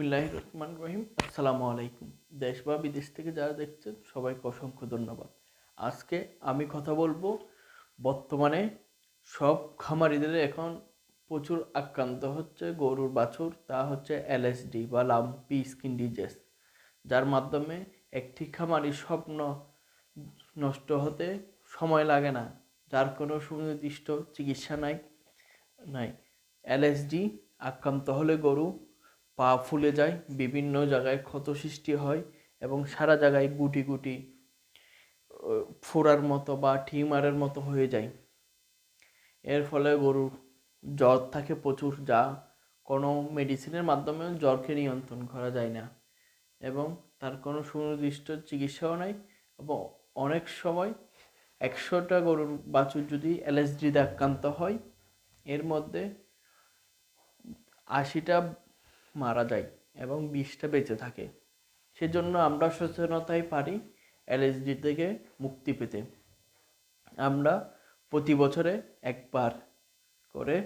বিসমিল্লাহ রহমান রহিম আসসালামু আলাইকুম দেশ বা বিদেশ থেকে যারা দেখছেন, সবাইকে অসংখ্য ধন্যবাদ। আজকে আমি কথা বলব, বর্তমানে সব খামারিদের এখন প্রচুর আক্রান্ত হচ্ছে গরুর বাছুর, তা হচ্ছে এলএসডি বা লাম্পি স্কিন ডিজেস যার মাধ্যমে একটি খামারির স্বপ্ন নষ্ট হতে সময় লাগে না, যার কোনো সুনির্দিষ্ট চিকিৎসা নাই নাই। এলএসডি আক্রান্ত হলে গরু পা ফুলে যায়, বিভিন্ন জায়গায় ক্ষত সৃষ্টি হয় এবং সারা জায়গায় গুটি গুটি ফোড়ার মতো বা টিউমারের মতো হয়ে যায়। এর ফলে গরুর জ্বর থাকে প্রচুর, যা কোনো মেডিসিনের মাধ্যমে জ্বরকে নিয়ন্ত্রণ করা যায় না এবং তার কোনো সুনির্দিষ্ট চিকিৎসাও নাই এবং অনেক সময় একশোটা গরুর বাছুর যদি এলএসডিতে আক্রান্ত হয়, এর মধ্যে আশিটা মারা যায় এবং বিষটা বেঁচে থাকে। সেজন্য আমরা সচেতনতাই পারি এলএসডি থেকে মুক্তি পেতে। আমরা প্রতি বছরে একবার করে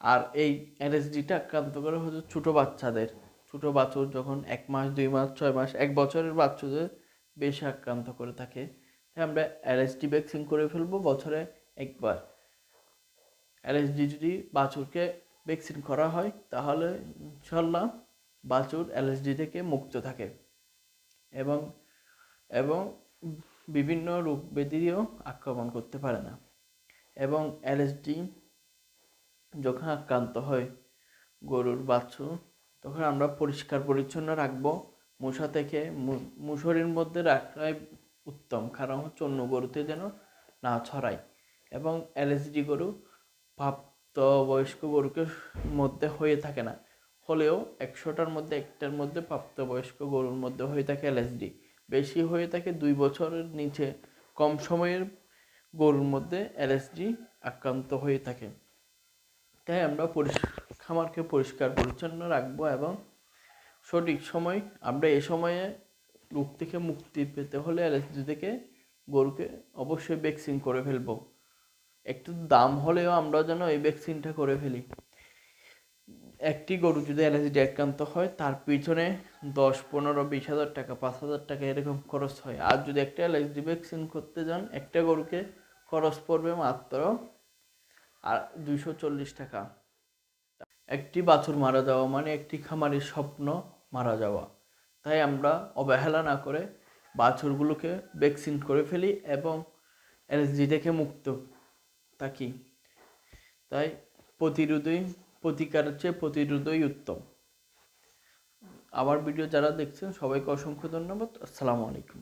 আর এই এলএসডিটা আক্রান্ত করে হচ্ছে ছোটো বাচ্চাদের। ছোটো বাছুর যখন এক মাস, দুই মাস, ছয় মাস, এক বছরের বাচ্চাদের বেশি আক্রান্ত করে থাকে। তাই আমরা এলএসডি ভ্যাকসিন করে ফেলব বছরে একবার। এলএসডি যদি বাছুরকে ভ্যাকসিন করা হয়, তাহলে ইনশাল্লাহ বাছুর এলএসডি থেকে মুক্ত থাকে। এবং এবং বিভিন্ন রোগ ব্যাধিও আক্রমণ করতে পারে না। এবং এলএসডি যখন আক্রান্ত হয় গরুর বাছুর, তখন আমরা পরিষ্কার পরিচ্ছন্ন রাখব। মশা থেকে মুসরির মধ্যে রাখাই উত্তম, কারণ হচ্ছে অন্য গরুতে যেন না ছড়ায়। এবং এলএসডি গরু প্রাপ্ত বয়স্ক গরুকে মধ্যে হয়ে থাকে না। হলেও একশোটার মধ্যে একটার মধ্যে প্রাপ্তবয়স্ক গরুর মধ্যে হয়ে থাকে এলএসডি বেশি হয়ে থাকে দুই বছরের নিচে। কম সময়ের গরুর মধ্যে এলএসডি আক্রান্ত হয়ে থাকে। তাই আমরা খামারকে পরিষ্কার, পরিচ্ছন্ন রাখব এবং সঠিক সময় আমরা এ সময়ে রোগ থেকে মুক্তি পেতে হলে এলএসডি থেকে গরুকে অবশ্যই ভ্যাকসিন করে ফেলব। একটু দাম হলেও আমরা যেন এই ভ্যাকসিনটা করে ফেলি। একটি গরু যদি অ্যালার্জি আক্রান্ত হয়, তার পিছনে দশ, পনেরো, বিশ হাজার টাকা, পাঁচ হাজার টাকা এরকম খরচ হয়। আর যদি একটা অ্যালার্জি ভ্যাকসিন করতে যান, একটা গরুকে খরচ পড়বে মাত্র আর দুইশো চল্লিশ টাকা। একটি বাছুর মারা যাওয়া মানে একটি খামারের স্বপ্ন মারা যাওয়া। তাই আমরা অবহেলা না করে বাছুরগুলোকে ভ্যাকসিন করে ফেলি এবং অ্যালার্জি থেকে মুক্ত থাকি তাই প্রতিরোধই, প্রতিকার হচ্ছে প্রতিরোধই উত্তম। আমার ভিডিও যারা দেখছেন, সবাইকে অসংখ্য ধন্যবাদ। আসসালামু আলাইকুম।